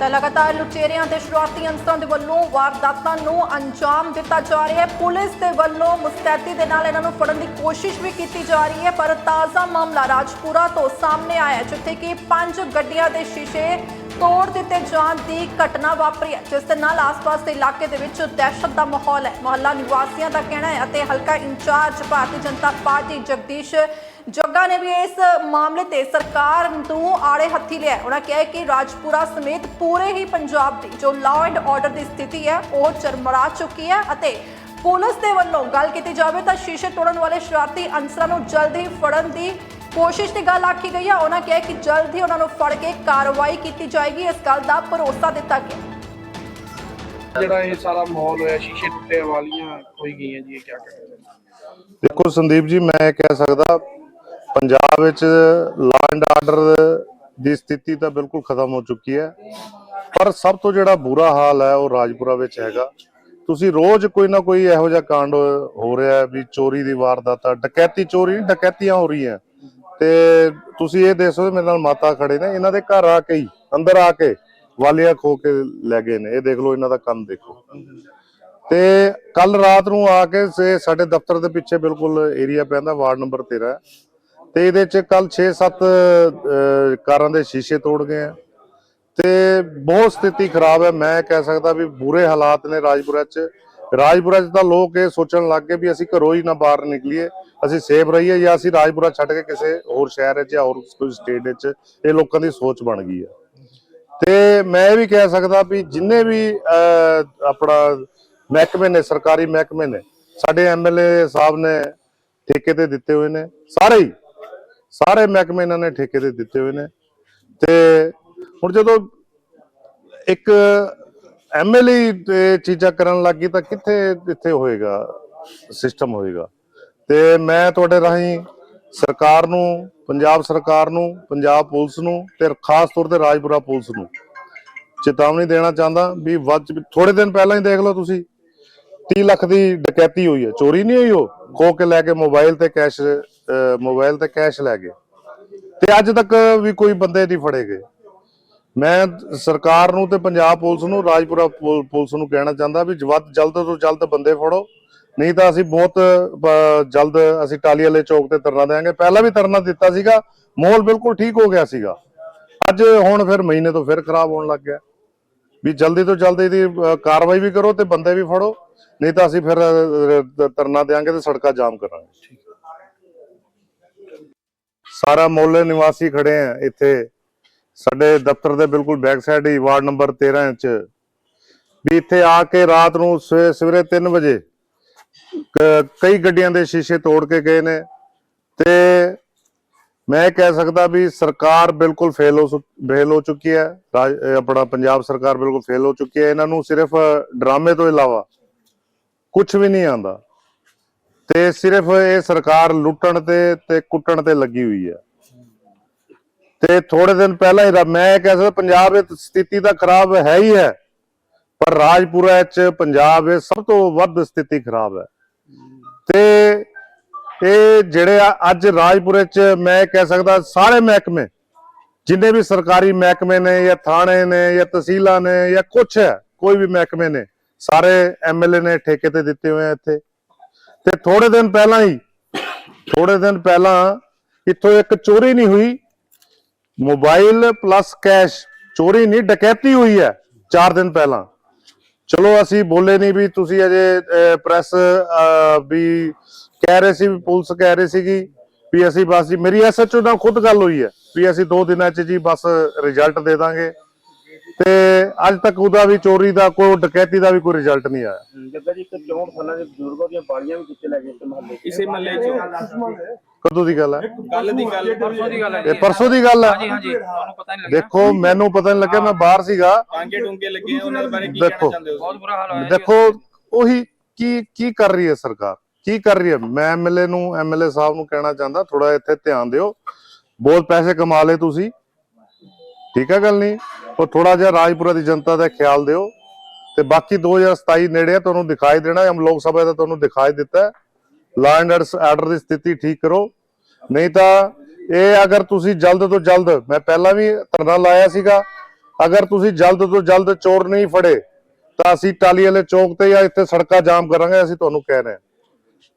ਤਾਂ ਲਗਾਤਾਰ ਲੁਟੇਰਿਆਂ ਤੇ ਸ਼ੁਰੂਆਤੀ ਅੰਸਰਾਂ ਦੇ ਵੱਲੋਂ ਵਾਰਦਾਤਾਂ ਨੂੰ ਅੰਜਾਮ ਦਿੱਤਾ ਜਾ ਰਿਹਾ ਹੈ। ਪੁਲਿਸ ਦੇ ਵੱਲੋਂ ਮੁਸਤੈਦੀ ਦੇ ਨਾਲ ਇਹਨਾਂ ਨੂੰ ਫੜਨ ਦੀ ਕੋਸ਼ਿਸ਼ ਵੀ ਕੀਤੀ ਜਾ ਰਹੀ ਹੈ, ਪਰ ਤਾਜ਼ਾ ਮਾਮਲਾ ਰਾਜਪੁਰਾ ਤੋਂ ਸਾਹਮਣੇ ਆਇਆ ਜਿੱਥੇ ਕਿ ਪੰਜ ਗੱਡੀਆਂ ਦੇ ਸ਼ੀਸ਼ੇ ਤੋੜ ਦਿੱਤੇ ਜਾਣ ਦੀ ਘਟਨਾ ਵਾਪਰੀ ਹੈ, ਜਿਸ ਦੇ ਨਾਲ ਆਸ-ਪਾਸ ਦੇ ਇਲਾਕੇ ਦੇ ਵਿੱਚ ਦਹਿਸ਼ਤ ਦਾ ਮਾਹੌਲ ਹੈ। ਮੁਹੱਲਾ ਨਿਵਾਸੀਆਂ ਦਾ ਕਹਿਣਾ ਹੈ ਅਤੇ ਹਲਕਾ ਇੰਚਾਰਜ ਭਾਰਤੀ ਜਨਤਾ ਪਾਰਟੀ ਜਗਦੀਸ਼ ਜੱਗਾ ਨੇ ਵੀ ਇਸ ਮਾਮਲੇ ਤੇ ਸਰਕਾਰ ਨੂੰ ਆੜੇ ਹੱਥੀ ਲਿਆ ਉਹਨਾਂ ਕਿਹਾ ਕਿ ਰਾਜਪੁਰਾ ਸਮੇਤ ਪੂਰੇ ਹੀ ਪੰਜਾਬ ਦੀ ਜੋ ਲਾਅ ਐਂਡ ਆਰਡਰ ਦੀ ਸਥਿਤੀ ਹੈ, ਉਹ ਚਰਮਰਾ ਚੁੱਕੀ ਹੈ ਅਤੇ ਪੁਲਿਸ ਦੇ ਵੱਲੋਂ ਗੱਲ ਕੀਤੀ ਜਾਵੇ ਤਾਂ ਸ਼ੀਸ਼ੇ ਤੋੜਨ ਵਾਲੇ ਸ਼ਰਾਰਤੀ ਅਨਸਰਾਂ ਨੂੰ ਜਲਦ ਹੀ ਫੜਨ ਦੀ ਕੋਸ਼ਿਸ਼ ਦੀ ਗੱਲ ਆਖੀ ਗਈ ਹੈ ਉਹਨਾਂ ਕਿਹਾ ਕਿ ਜਲਦ ਹੀ ਉਹਨਾਂ ਨੂੰ ਫੜ ਕੇ ਕਾਰਵਾਈ ਕੀਤੀ ਜਾਏਗੀ ਇਸ ਗੱਲ ਦਾ ਭਰੋਸਾ ਦਿੱਤਾ ਗਿਆ। ਜਿਹੜਾ ਇਹ ਸਾਰਾ ਮਾਹੌਲ ਹੋਇਆ ਸ਼ੀਸ਼ੇ ਟੁੱਟੇ ਵਾਲੀਆਂ ਹੋਈ ਗਈਆਂ ਜੀ ਇਹ ਕੀ ਕਹਿੰਦੇ ਦੇਖੋ ਸੰਦੀਪ ਜੀ ਮੈਂ ਕਹਿ ਸਕਦਾ ਪੰਜਾਬ ਵਿੱਚ ਲਾਅ ਐਂਡ ਆਰਡਰ ਦੀ ਸਥਿਤੀ ਤਾਂ ਬਿਲਕੁਲ ਖਤਮ ਹੋ ਚੁੱਕੀ ਹੈ। ਪਰ ਸਭ ਤੋਂ ਜਿਹੜਾ ਬੁਰਾ ਹਾਲ ਹੈ ਉਹ ਰਾਜਪੁਰਾ ਵਿੱਚ ਹੈਗਾ। ਤੁਸੀਂ ਰੋਜ਼ ਕੋਈ ਨਾ ਕੋਈ ਇਹੋ ਜਿਹਾ ਕਾਂਡ ਹੋ ਰਿਹਾ ਹੈ ਵੀ ਚੋਰੀ ਦੀ ਵਾਰਦਾਤ ਡਕੈਤੀ ਚੋਰੀ ਡਕੈਤੀਆਂ ਹੋ ਰਹੀਆਂ। ਤੇ ਤੁਸੀਂ ਇਹ ਦੇਖੋ ਮੇਰੇ ਨਾਲ ਮਾਤਾ ਖੜੇ ਨੇ, ਇਹਨਾਂ ਦੇ ਘਰ ਆ ਕੇ ਹੀ, ਅੰਦਰ ਆ ਕੇ ਵਾਲੀਆ ਖੋ ਕੇ ਲੈ ਗਏ ਨੇ। ਇਹ ਦੇਖ ਲਓ ਇਹਨਾਂ ਦਾ ਕੰਮ ਦੇਖੋ। ਤੇ ਕੱਲ ਰਾਤ ਨੂੰ ਆ ਕੇ ਸੇ ਸਾਡੇ ਦਫ਼ਤਰ ਦੇ ਪਿੱਛੇ ਬਿਲਕੁਲ ਏਰੀਆ ਪੈਂਦਾ, ਵਾਰਡ ਨੰਬਰ 13 ਤੇ ਇਹਦੇ ਚ ਕੱਲ 6-7 ਕਾਰਾਂ ਦੇ ਸ਼ੀਸ਼ੇ ਤੋੜ ਗਏ ਆ। ਤੇ ਬਹੁਤ ਸਥਿਤੀ ਖਰਾਬ ਹੈ ਮੈਂ ਕਹਿ ਸਕਦਾ ਵੀ ਬੁਰੇ ਹਾਲਾਤ ਨੇ ਰਾਜਪੁਰਾ ਚ। ਰਾਜਪੁਰਾ ਚ ਤਾਂ ਲੋਕ ਇਹ ਸੋਚਣ ਲੱਗ ਗਏ ਵੀ ਅਸੀਂ ਘਰੋਂ ਹੀ ਨਾ ਬਾਹਰ ਨਿਕਲੀਏ, ਅਸੀਂ ਸੇਫ ਰਹੀਏ ਜਾਂ ਅਸੀਂ ਰਾਜਪੁਰਾ ਛੱਡ ਕੇ ਕਿਸੇ ਹੋਰ ਸ਼ਹਿਰ ਵਿੱਚ ਜਾਂ ਹੋਰ ਕੋਈ ਸਟੇਟ ਵਿੱਚ ਇਹ ਲੋਕਾਂ ਦੀ ਸੋਚ ਬਣ ਗਈ ਹੈ ਤੇ ਮੈਂ ਵੀ ਕਹਿ ਸਕਦਾ ਵੀ ਜਿੰਨੇ ਵੀ ਆਪਣਾ ਮਹਿਕਮੇ ਨੇ, ਸਰਕਾਰੀ ਮਹਿਕਮੇ ਨੇ, ਸਾਡੇ ਐਮਐਲਏ ਸਾਹਿਬ ਨੇ ਠੇਕੇ ਤੇ ਦਿੱਤੇ ਹੋਏ ਨੇ, ਸਾਰੇ ਹੀ, ਸਾਰੇ ਮਹਿਕਮੇ ਇਹਨਾਂ ਨੇ ਠੇਕੇ ਤੇ ਦਿੱਤੇ ਹੋਏ ਨੇ। ਤੇ ਹੁਣ ਜਦੋਂ ਇੱਕ ਐਮਐਲਏ ਤੇ ਚੀਜ਼ਾਂ ਕਰਨ ਲੱਗੀ ਤਾਂ ਕਿੱਥੇ ਇੱਥੇ ਹੋਏਗਾ ਸਿਸਟਮ ਹੋਏਗਾ। ਤੇ ਮੈਂ ਤੁਹਾਡੇ ਰਾਹੀਂ ਸਰਕਾਰ ਨੂੰ, ਪੰਜਾਬ ਸਰਕਾਰ ਨੂੰ, ਪੰਜਾਬ ਪੁਲਿਸ ਨੂੰ ਤੇ ਖਾਸ ਤੌਰ ਤੇ ਰਾਜਪੁਰਾ ਪੁਲਿਸ ਨੂੰ ਚੇਤਾਵਨੀ ਦੇਣਾ ਚਾਹੁੰਦਾ ਵੀ ਵੱਧ ਥੋੜੇ ਦਿਨ ਪਹਿਲਾਂ ਹੀ ਦੇਖ ਲਓ ਤੁਸੀਂ 30 ਲੱਖ ਦੀ ਡਕੈਤੀ ਹੋਈ ਹੈ। ਚੋਰੀ ਨਹੀਂ ਹੋਈ ਉਹ? ਖੋ ਕੇ ਲੈ ਕੇ ਮੋਬਾਈਲ ਤੇ ਕੈਸ਼ ਮੋਬਾਈਲ ਤੇ ਕੈਸ਼ ਲੈ ਗਏ। ਤੇ ਅੱਜ ਤੱਕ ਵੀ ਕੋਈ ਬੰਦੇ ਨਹੀਂ ਫੜੇ ਗਏ। ਮੈਂ ਸਰਕਾਰ ਨੂੰ ਤੇ ਪੰਜਾਬ ਪੁਲਿਸ ਨੂੰ, ਰਾਜਪੁਰਾ ਪੁਲਿਸ ਨੂੰ ਕਹਿਣਾ ਚਾਹੁੰਦਾ ਵੀ ਵੱਧ ਜਲਦ ਤੋਂ ਜਲਦ ਬੰਦੇ ਫੜੋ। ਨਹੀਂ ਤਾਂ ਅਸੀਂ ਬਹੁਤ ਜਲਦ ਅਸੀਂ ਟਾਲੀ ਵਾਲੇ ਚੌਕ ਤੇ ਧਰਨਾ ਦੇਵਾਂਗੇ। ਪਹਿਲਾਂ ਵੀ ਧਰਨਾ ਦਿੱਤਾ ਸੀਗਾ, ਮਾਹੌਲ ਬਿਲਕੁਲ ਠੀਕ ਹੋ ਗਿਆ ਸੀਗਾ। ਅੱਜ ਹੁਣ ਫਿਰ ਮਹੀਨੇ ਤੋਂ ਫਿਰ ਖਰਾਬ ਹੋਣ ਲੱਗ ਗਿਆ। ਵੀ ਜਲਦੀ ਤੋਂ ਜਲਦੀ ਇਹਦੀ ਕਾਰਵਾਈ ਵੀ ਕਰੋ ਤੇ ਬੰਦੇ ਵੀ ਫੜੋ। ਨਹੀਂ ਤਾਂ ਅਸੀਂ ਫਿਰ ਧਰਨਾ ਦੇਵਾਂਗੇ ਤੇ ਸੜਕਾਂ ਜਾਮ ਕਰਾਂਗੇ। ਸਾਰਾ ਮੁਹੱਲੇ ਨਿਵਾਸੀ ਖੜੇ ਆ ਇੱਥੇ। ਸਾਡੇ ਦਫ਼ਤਰ ਦੇ ਬਿਲਕੁਲ ਬੈਕ ਸਾਈਡ ਹੀ ਵਾਰਡ ਨੰਬਰ 13 ਚ ਵੀ ਇੱਥੇ ਆ ਕੇ ਰਾਤ ਨੂੰ ਸਵੇ- ਸਵੇਰੇ 3 ਵਜੇ ਕਈ ਗੱਡੀਆਂ ਦੇ ਸ਼ੀਸ਼ੇ ਤੋੜ ਕੇ ਗਏ ਨੇ ਤੇ ਮੈਂ ਕਹਿ ਸਕਦਾ ਵੀ ਸਰਕਾਰ ਬਿਲਕੁਲ ਫੇਲ ਹੋ ਫੇਲ ਹੋ ਚੁੱਕੀ ਹੈ। ਰਾਜ- ਆਪਣਾ ਪੰਜਾਬ ਸਰਕਾਰ ਬਿਲਕੁਲ ਫੇਲ ਹੋ ਚੁੱਕੀ ਹੈ। ਇਹਨਾਂ ਨੂੰ ਸਿਰਫ ਡਰਾਮੇ ਤੋਂ ਇਲਾਵਾ ਕੁਝ ਵੀ ਨਹੀਂ ਆਂਦਾ ਤੇ ਸਿਰਫ ਇਹ ਸਰਕਾਰ ਲੁੱਟਣ ਤੇ ਤੇ ਕੁੱਟਣ ਤੇ ਲੱਗੀ ਹੋਈ ਹੈ। ਤੇ ਥੋੜੇ ਦਿਨ ਪਹਿਲਾਂ ਹੀ ਮੈਂ ਕਹਿ ਸਕਦਾ ਪੰਜਾਬ ਵਿੱਚ ਸਥਿਤੀ ਤਾਂ ਖਰਾਬ ਹੈ ਹੀ ਹੈ, ਪਰ ਰਾਜਪੁਰਾ ਚ ਪੰਜਾਬ ਵਿੱਚ ਸਭ ਤੋਂ ਵੱਧ ਸਥਿਤੀ ਖਰਾਬ ਹੈ। ਤੇ ਇਹ ਜਿਹੜੇ ਆ ਅੱਜ ਰਾਜਪੁਰੇ ਚ ਮੈਂ ਕਹਿ ਸਕਦਾ ਸਾਰੇ ਮਹਿਕਮੇ, ਜਿੰਨੇ ਵੀ ਸਰਕਾਰੀ ਮਹਿਕਮੇ ਨੇ ਜਾਂ ਥਾਣੇ ਨੇ ਜਾਂ ਤਹਿਸੀਲਾਂ ਨੇ ਜਾਂ ਕੁਛ ਹੈ, ਕੋਈ ਵੀ ਮਹਿਕਮੇ ਨੇ, ਸਾਰੇ ਐਮਐਲਏ ਨੇ ਠੇਕੇ ਤੇ ਦਿੱਤੇ ਹੋਏ ਆ ਇੱਥੇ। ਤੇ ਥੋੜੇ ਦਿਨ ਪਹਿਲਾਂ ਹੀ, ਥੋੜੇ ਦਿਨ ਪਹਿਲਾਂ ਇੱਥੋਂ ਇੱਕ ਚੋਰੀ ਨਹੀਂ ਹੋਈ ਮੋਬਾਈਲ ਪਲੱਸ ਕੈਸ਼ ਚੋਰੀ ਨਹੀਂ, ਡਕੈਤੀ ਹੋਈ ਹੈ 4 ਦਿਨ ਪਹਿਲਾਂ। ਚਲੋ ਅਸੀਂ ਬੋਲੇ ਨਹੀਂ ਵੀ ਤੁਸੀਂ ਅਜੇ ਪ੍ਰੈਸ ਵੀ ਕਹਿ ਰਹੇ ਸੀ, ਵੀ ਪੁਲਿਸ ਕਹਿ ਰਹੀ ਸੀਗੀ ਵੀ ਅਸੀਂ ਬਸ ਜੀ, ਮੇਰੀ ਐਸਐਚਓ ਨਾਲ ਖੁਦ ਗੱਲ ਹੋਈ ਹੈ ਵੀ ਅਸੀਂ 2 ਦਿਨਾਂ 'ਚ ਜੀ ਬਸ ਰਿਜ਼ਲਟ ਦੇ ਦਾਂਗੇ। ਤੇ ਅੱਜ ਤੱਕ ਉਹਦਾ ਵੀ ਚੋਰੀ ਦਾ ਕੋਈ ਡਕੈਤੀ ਦਾ ਵੀ ਕੋਈ ਰਿਜ਼ਲਟ ਨਹੀਂ ਆਇਆ। ਜੱਗਾ ਜੀ ਇੱਕ 64 ਸਾਲਾਂ ਦੇ ਬਜ਼ੁਰਗਾਂ ਦੀਆਂ ਬਾਲੀਆਂ ਵੀ ਕਿੱਥੇ ਲੈ ਗਏ ਇਸ ਮਹੱਲੇ ਇਸੇ ਮਹੱਲੇ 'ਚ। ਕਦੋਂ ਦੀ ਗੱਲ ਹੈ? ਕੱਲ ਦੀ ਗੱਲ ਪਰਸੋਂ ਦੀ ਗੱਲ ਹੈ ਇਹ ਪਰਸੋਂ ਦੀ ਗੱਲ ਹੈ। ਹਾਂਜੀ ਤੁਹਾਨੂੰ ਪਤਾ ਨਹੀਂ ਲੱਗਿਆ। ਦੇਖੋ ਮੈਨੂੰ ਪਤਾ ਨਹੀਂ ਲੱਗਿਆ ਮੈਂ ਬਾਹਰ ਸੀਗਾ। ਟਾਂਗੇ ਟੁੰਗੇ ਲੱਗੇ ਉਹਨਾਂ ਦੇ ਬਾਰੇ ਕੀ ਦੇਖੋ। ਕਹਿਣਾ ਚਾਹੁੰਦੇ ਹੋ? ਬਹੁਤ ਬੁਰਾ ਹਾਲ ਹੋਇਆ ਦੇਖੋ ਉਹੀ ਕੀ ਕੀ ਕਰ ਰਹੀ ਹੈ ਸਰਕਾਰ? ਕੀ ਕਰ ਰਹੀ ਹੈ? ਮੈਂ ਐਮਐਲਏ ਨੂੰ ਐਮਐਲਏ ਸਾਹਿਬ ਨੂੰ ਕਹਿਣਾ ਚਾਹੁੰਦਾ ਥੋੜਾ ਇੱਥੇ ਧਿਆਨ ਦਿਓ। ਬਹੁਤ ਪੈਸੇ ਕਮਾ ਲਏ ਤੁਸੀਂ। ਠੀਕ ਹੈ ਗੱਲ ਨਹੀਂ? ਉਹ ਥੋੜਾ ਜਿਹਾ ਰਾਜਪੁਰਾ ਦੀ ਜਨਤਾ ਦਾ ਖਿਆਲ ਦਿਓ। ਤੇ ਬਾਕੀ 2027 ਨੇੜੇ ਆ, ਤੁਹਾਨੂੰ ਦਿਖਾਈ ਦੇਣਾ। ਹਮ ਲੋਕ ਸਭਾ ਦਾ ਤੁਹਾਨੂੰ ਦਿਖਾਈ ਦਿੱਤਾ ਲਾ ਆਰਡਰ ਦੀ ਸਥਿਤੀ ਠੀਕ ਕਰੋ। ਨਹੀਂ ਤਾਂ ਇਹ ਅਗਰ ਤੁਸੀਂ ਜਲਦ ਤੋਂ ਜਲਦ ਮੈਂ ਪਹਿਲਾਂ ਵੀ ਧਰਨਾ ਲਾਇਆ ਸੀਗਾ ਅਗਰ ਤੁਸੀਂ ਜਲਦ ਤੋਂ ਜਲਦ ਚੋਰ ਨਹੀਂ ਫੜੇ ਤਾਂ ਅਸੀਂ ਟਾਲੀ ਵਾਲੇ ਚੌਕ ਤੇ ਜਾਂ ਇੱਥੇ ਸੜਕਾਂ ਜਾਮ ਕਰਾਂਗੇ ਅਸੀਂ ਤੁਹਾਨੂੰ ਕਹਿ ਰਹੇ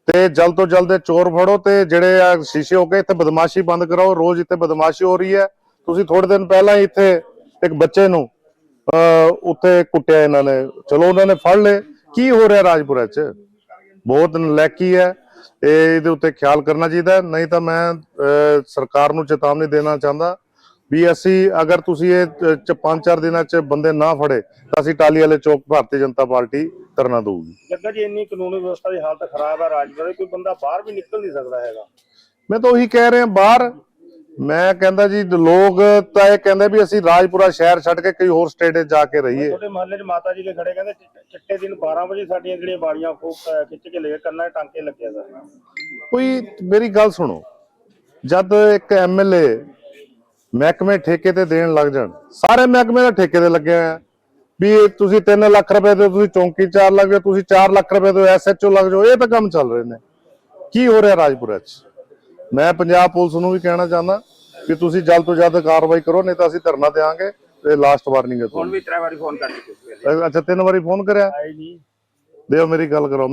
ਤੇ ਜਲਦ ਤੋਂ ਜਲਦ ਚੋਰ ਫੜੋ ਤੇ ਜਿਹੜੇ ਆ ਸ਼ੀਸ਼ੇ ਹੋ ਕੇ ਇੱਥੇ ਬਦਮਾਸ਼ੀ ਬੰਦ ਕਰਾਓ। ਰੋਜ਼ ਇੱਥੇ ਬਦਮਾਸ਼ੀ ਹੋ ਰਹੀ ਹੈ। ਤੁਸੀਂ ਥੋੜੇ ਦਿਨ ਪਹਿਲਾਂ ਹੀ ਇੱਥੇ ਇੱਕ ਬੱਚੇ ਨੂੰ ਉੱਥੇ ਕੁੱਟਿਆ ਇਹਨਾਂ ਨੇ। ਚਲੋ ਉਹਨਾਂ ਨੇ ਫੜ ਲਏ। ਕੀ ਹੋ ਰਿਹਾ ਰਾਜਪੁਰਾ 'ਚ? ਬਹੁਤ ਨਲਾਇਕੀ ਹੈ। ਇਹ ਇਹਦੇ ਉੱਤੇ ਖਿਆਲ ਕਰਨਾ ਚਾਹੀਦਾ। ਨਹੀਂ ਤਾਂ ਮੈਂ ਸਰਕਾਰ ਨੂੰ ਚੇਤਾਵਨੀ ਦੇਣਾ ਚਾਹੁੰਦਾ ਵੀ ਅਸੀਂ ਅਗਰ ਤੁਸੀਂ ਇਹ ਚ ਪੰਜ ਚਾਰ ਦਿਨਾਂ 'ਚ ਬੰਦੇ ਨਾ ਫੜੇ ਤਾਂ ਅਸੀਂ ਟਾਲੀ ਵਾਲੇ ਚੌਕ ਭਾਰਤੀ ਜਨਤਾ ਪਾਰਟੀ ਧਰਨਾ ਦਊਗੀ। ਜੱਗਾ ਜੀ ਇੰਨੀ ਕਾਨੂੰਨੀ ਵਿਵਸਥਾ ਦੀ ਹਾਲਤ ਖਰਾਬ ਹੈ ਰਾਜਪੁਰਾ ਕੋਈ ਬੰਦਾ ਬਾਹਰ ਵੀ ਨਿਕਲ ਨਹੀਂ ਸਕਦਾ ਹੈਗਾ। ਮੈਂ ਤਾਂ ਉਹੀ ਕਹਿ ਰਿਹਾ ਬਾਹਰ ਮੈਂ ਕਹਿੰਦਾ ਜੀ ਲੋਕ ਤਾਂ ਇਹ ਕਹਿੰਦੇ ਵੀ ਅਸੀਂ ਰਾਜਪੁਰਾ ਸ਼ਹਿਰ ਛੱਡ ਕੇ ਕੋਈ ਹੋਰ ਸਟੇਟ 'ਚ ਜਾ ਕੇ ਰਹੀਏ। ਤੁਹਾਡੇ ਮਹੱਲੇ 'ਚ ਮਾਤਾ ਜੀ ਦੇ ਖੜੇ ਕਹਿੰਦੇ ਚਿੱਟੇ ਦਿਨ 12 ਵਜੇ ਸਾਡੀਆਂ ਜਿਹੜੀਆਂ ਬਾੜੀਆਂ ਖਿੱਚ ਕੇ ਲੈ ਕੰਨਾਂ ਟਾਂਕੇ ਲੱਗਿਆ ਸਰ ਕੋਈ ਮੇਰੀ ਗੱਲ ਸੁਣੋ ਜਦ ਇੱਕ ਐਮਐਲਏ ਮਹਿਕਮੇ ਠੇਕੇ ਤੇ ਦੇਣ ਲੱਗ ਜਾਣ ਸਾਰੇ ਮਹਿਕਮੇ ਦਾ ਠੇਕੇ ਤੇ ਲੱਗੇ ਹੋਏ ਆ ਵੀ ਤੁਸੀਂ 3 ਲੱਖ ਰੁਪਏ ਦੇ ਤੁਸੀਂ ਚੌਂਕੀ 4 ਲੱਗ ਜਾਓ ਤੁਸੀਂ 4 ਲੱਖ ਰੁਪਏ ਦੇ ਐਸਐਚਓ ਲੱਗ ਜਾਓ ਇਹ ਤਾਂ ਕੰਮ ਚੱਲ ਰਹੇ ਨੇ। ਕੀ ਹੋ ਰਿਹਾ ਰਾਜਪੁਰਾ 'ਚ? ਮੈਂ ਪੰਜਾਬ ਪੁਲਿਸ ਨੂੰ ਵੀ ਕਹਿਣਾ ਚਾਹੁੰਦਾ ਕਿ ਤੁਸੀਂ ਜਲਦ ਤੋਂ ਜਲਦ ਕਾਰਵਾਈ ਕਰੋ ਨਹੀਂ ਤਾਂ ਅਸੀਂ ਧਰਨਾ ਦੇਵਾਂਗੇ ਤੇ ਲਾਸਟ ਵਾਰਨਿੰਗ ਹੈ ਹੁਣ ਤੁਹਾਨੂੰ ਵੀ ਤਰੇ ਵਾਰੀ ਫੋਨ ਕਰ ਚੁੱਕੇ ਸੀ। ਅੱਛਾ ਤਿੰਨ ਵਾਰੀ ਫੋਨ ਕਰਿਆ? ਨਹੀਂ। ਦਿਓ ਮੇਰੀ ਗੱਲ ਕਰੋ।